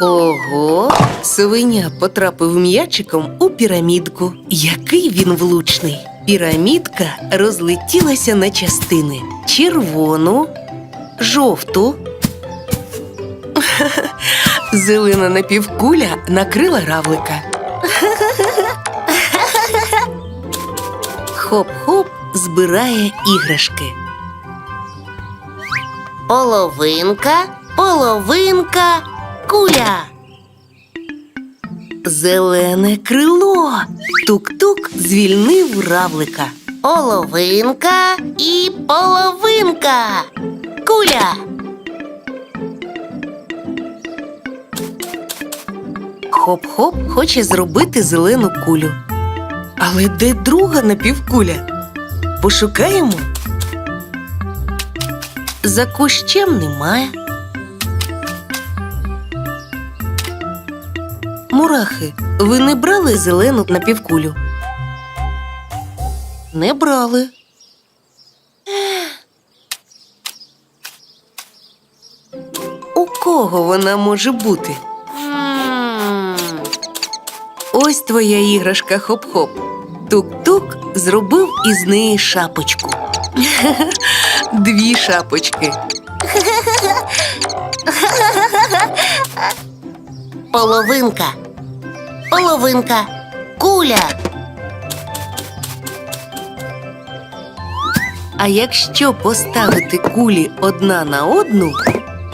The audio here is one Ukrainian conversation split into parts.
Ого, совеня потрапив м'ячиком у пірамідку. Який він влучний. Пірамідка розлетілася на частини: червону, жовту. Зелена напівкуля накрила равлика. Хоп-хоп збирає іграшки. Половинка, половинка, куля. Зелене крило. Тук-тук звільнив равлика. Половинка і половинка. Куля. Хоп-хоп хоче зробити зелену кулю. Але де друга напівкуля? Пошукаємо. За кущем немає. Мурахи, ви не брали зелену напівкулю? Не брали. У кого вона може бути? Ось твоя іграшка хоп-хоп. Тук-тук зробив із неї шапочку. Дві шапочки. Половинка. Половинка. Куля. А якщо поставити кулі одна на одну,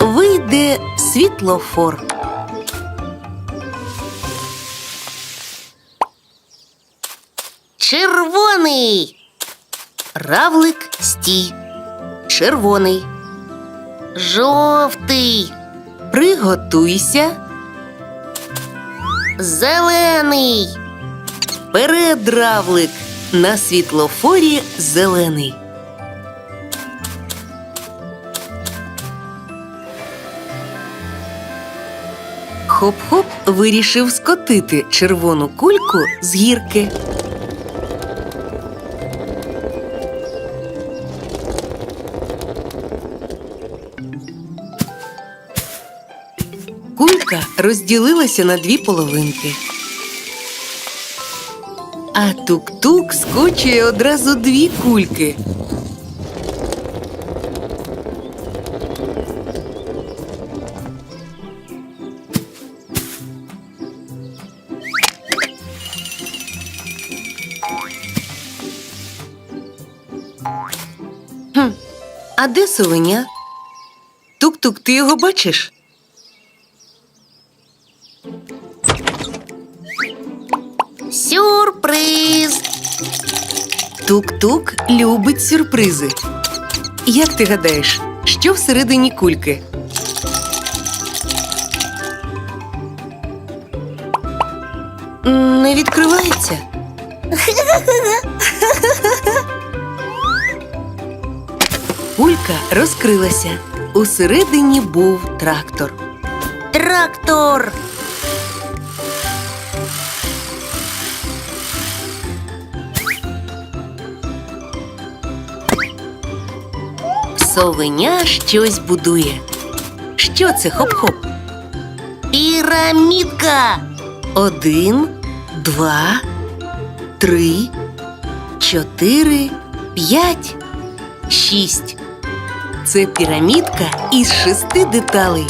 вийде світлофор. Червоний. Равлик стій. Червоний. Жовтий. Приготуйся. Зелений. Передравлик. На світлофорі зелений. Хоп-хоп вирішив скотити червону кульку з гірки. Кулька розділилася на дві половинки. А тук-тук скочує одразу дві кульки. Хм, а де совеня? Тук-тук, ти його бачиш? Тук-тук любить сюрпризи. Як ти гадаєш, що всередині кульки? Не відкривається. Кулька розкрилася. Усередині був трактор. Трактор. Совеня щось будує. Що це хоп-хоп? Пірамідка. Один, два, три, чотири, п'ять, шість. Це пірамідка із шести деталей.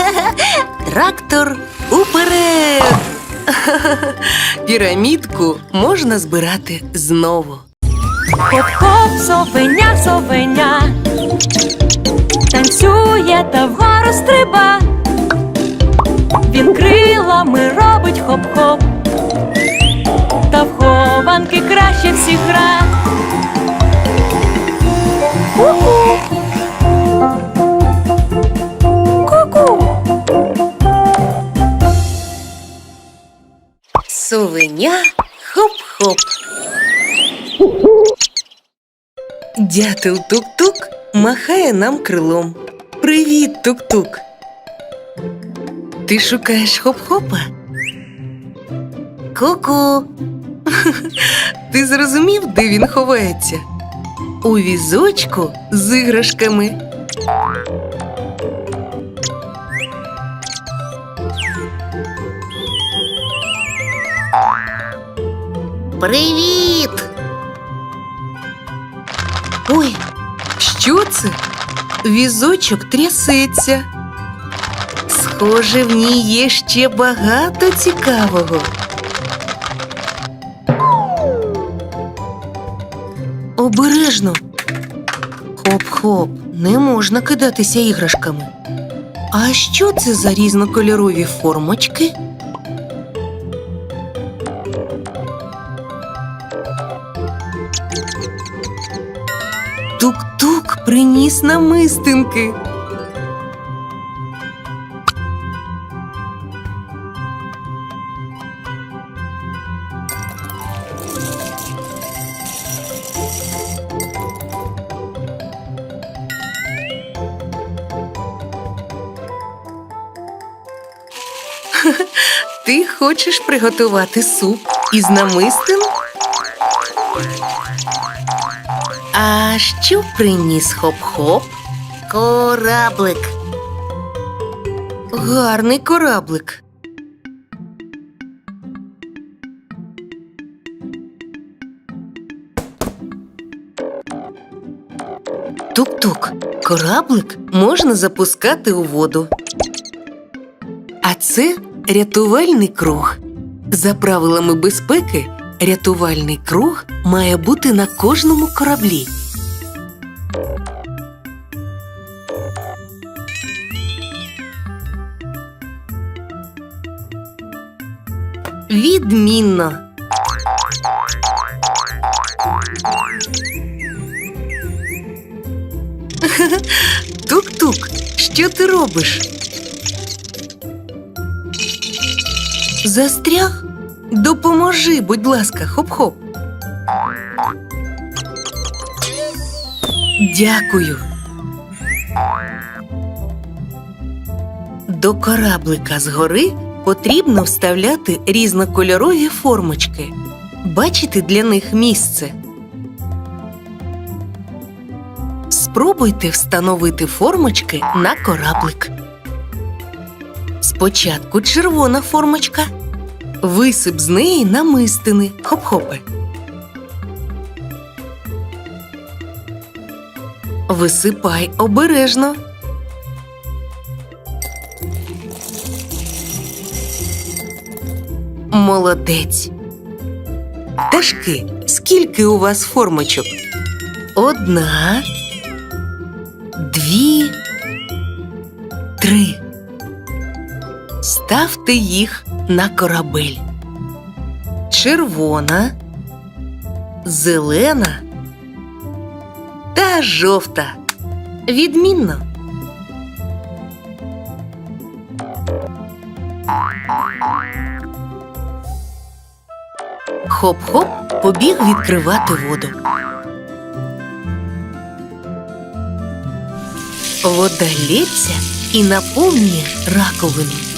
Трактор уперед! Пірамідку можна збирати знову. Хоп-хоп, совеня, совеня, танцює та вгору стриба. Він крилами робить хоп-хоп, та в хованки краще всіх гра. Дятел тук-тук махає нам крилом. Привіт, тук-тук. Ти шукаєш хоп-хопа? Ку-ку. Ти зрозумів, де він ховається? У візочку з іграшками. Привіт! Ой, Що це? Візочок трясеться. Схоже, в ній є ще багато цікавого. Обережно. Хоп-хоп, не можна кидатися іграшками. А що це за різнокольорові формочки? Приніс намистинки. Ти хочеш приготувати суп із намистин? А що приніс хоп-хоп? кораблик. Гарний кораблик. Тук-тук, кораблик можна запускати у воду. А це рятувальний круг. За правилами безпеки, рятувальний круг має бути на кожному кораблі. Відмінно. Тук-тук, що ти робиш? Застряг? Допоможи, будь ласка, хоп-хоп. Дякую. До кораблика згори потрібно вставляти різнокольорові формочки. Бачите для них місце. Спробуйте встановити формочки на кораблик. Спочатку червона формочка. Висип з неї намистини. Хоп-хопи. Висипай обережно. Молодець. Пташки, скільки у вас формочок? Одна, дві, три. Ставте їх на корабель. Червона, зелена та жовта. Відмінно. Хоп-хоп побіг відкривати воду. Вода лється і наповнює раковину.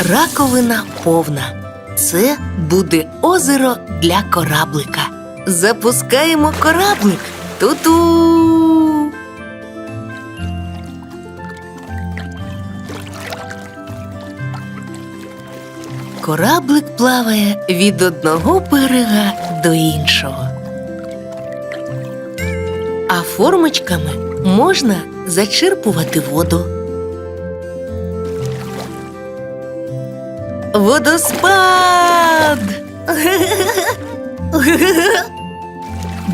Раковина повна. Це буде озеро для кораблика. Запускаємо кораблик. Ту-ту. Кораблик плаває від одного берега до іншого. А формочками можна зачерпувати воду. Водоспад!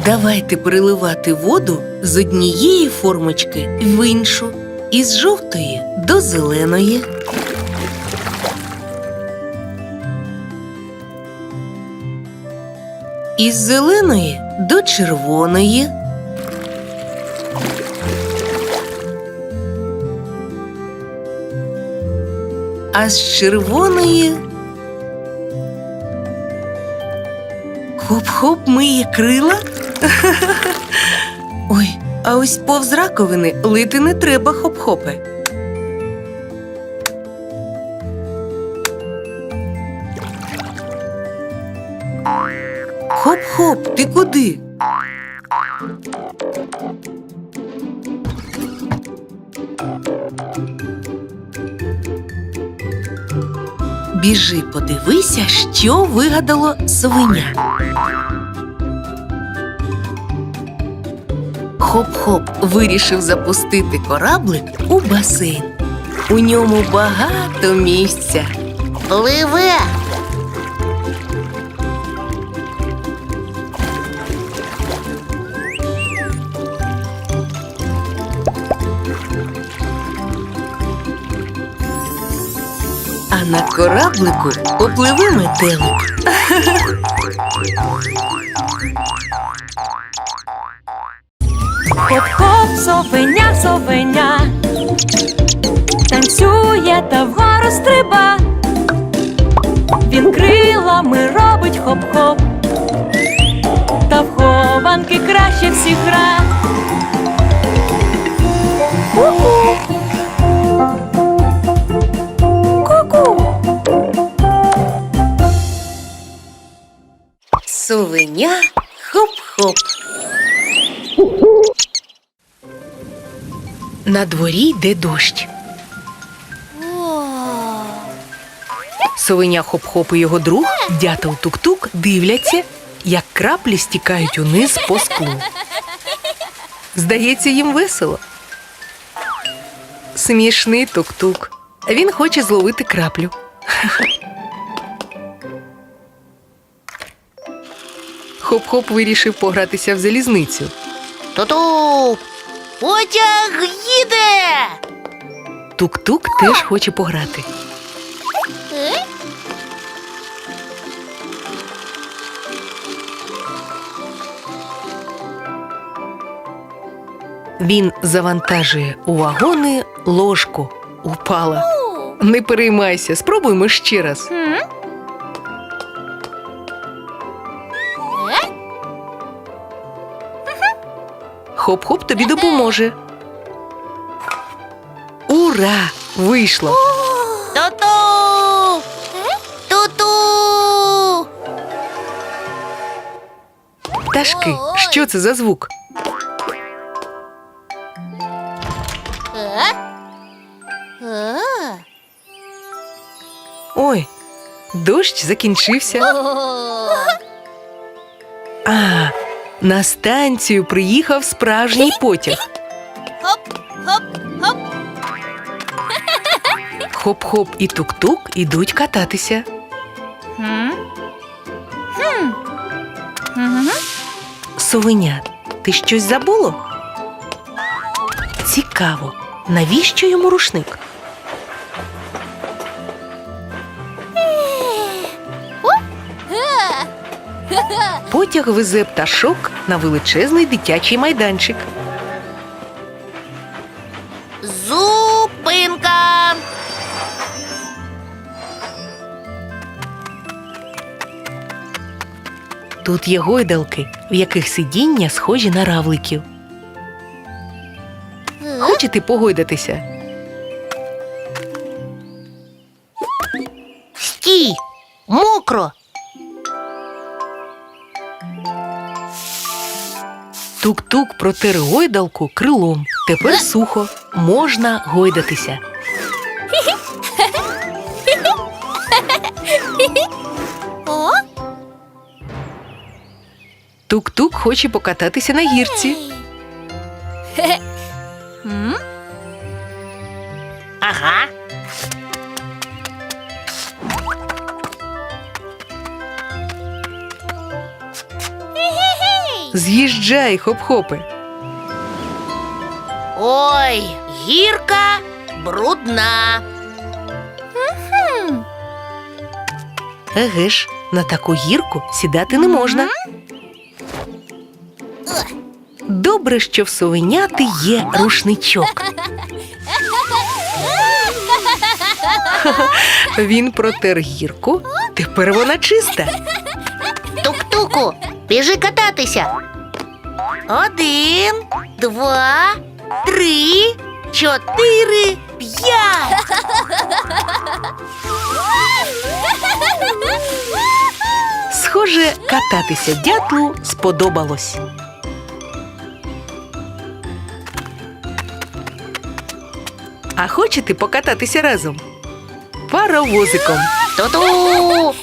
Давайте переливати воду з однієї формочки в іншу, із жовтої до зеленої. Із зеленої до червоної. А з червоної Хоп-хоп миє крила. Ой, а ось повз раковини лити не треба хоп-хопе. Хоп-хоп, ти куди? Біжи, подивися, що вигадало свиня. Хоп-хоп вирішив запустити кораблик у басейн. У ньому багато місця. Пливе. На кораблику попливе метелик. Хоп-хоп, совеня, совеня, танцює та вгору стриба. Він крилами робить хоп-хоп, та в хованки краще всіх гра. Совеня хоп-хоп. На дворі йде дощ. Совеня хоп-хоп і його друг, дятел тук-тук, дивляться, як краплі стікають униз по склу. Здається, їм весело. Смішний тук-тук. Він хоче зловити краплю. Хоп-хоп вирішив погратися в залізницю. Ту-ту. Потяг їде. Тук-тук теж хоче пограти. Він завантажує у вагони ложку. Упала. Не переймайся, спробуємо ще раз. Хоп-хоп тобі допоможе. Ура! Вийшло! Ту-ту. Ту-ту. Пташки, що це за звук? Ой, дощ закінчився. На станцію приїхав справжній потяг. Хоп-хоп і тук-тук ідуть кататися. Совеня, ти щось забуло? Цікаво, навіщо йому рушник? Потяг везе пташок на величезний дитячий майданчик. Зупинка. Тут є гойдалки, в яких сидіння схожі на равликів. Хочете погойдатися? Стій. Мокро. Тук-тук протер гойдалку крилом. Тепер сухо, можна гойдатися. Тук-тук хоче покататися на гірці. Ага. З'їжджай, хоп-хопи. Ой, гірка брудна. Еге ж, на таку гірку сідати не можна. Добре, що в совеняти є рушничок. Він протер гірку, тепер вона чиста. Тук-тук. Ку-ку, біжи кататися. Один, два, три, чотири, п'ять. Схоже, кататися дятлу сподобалось. А хочете покататися разом? Паровозиком. Ту-ту.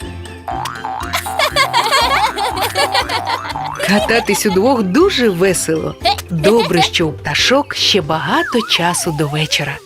Кататись удвох дуже весело. Добре, що у пташок ще багато часу до вечора.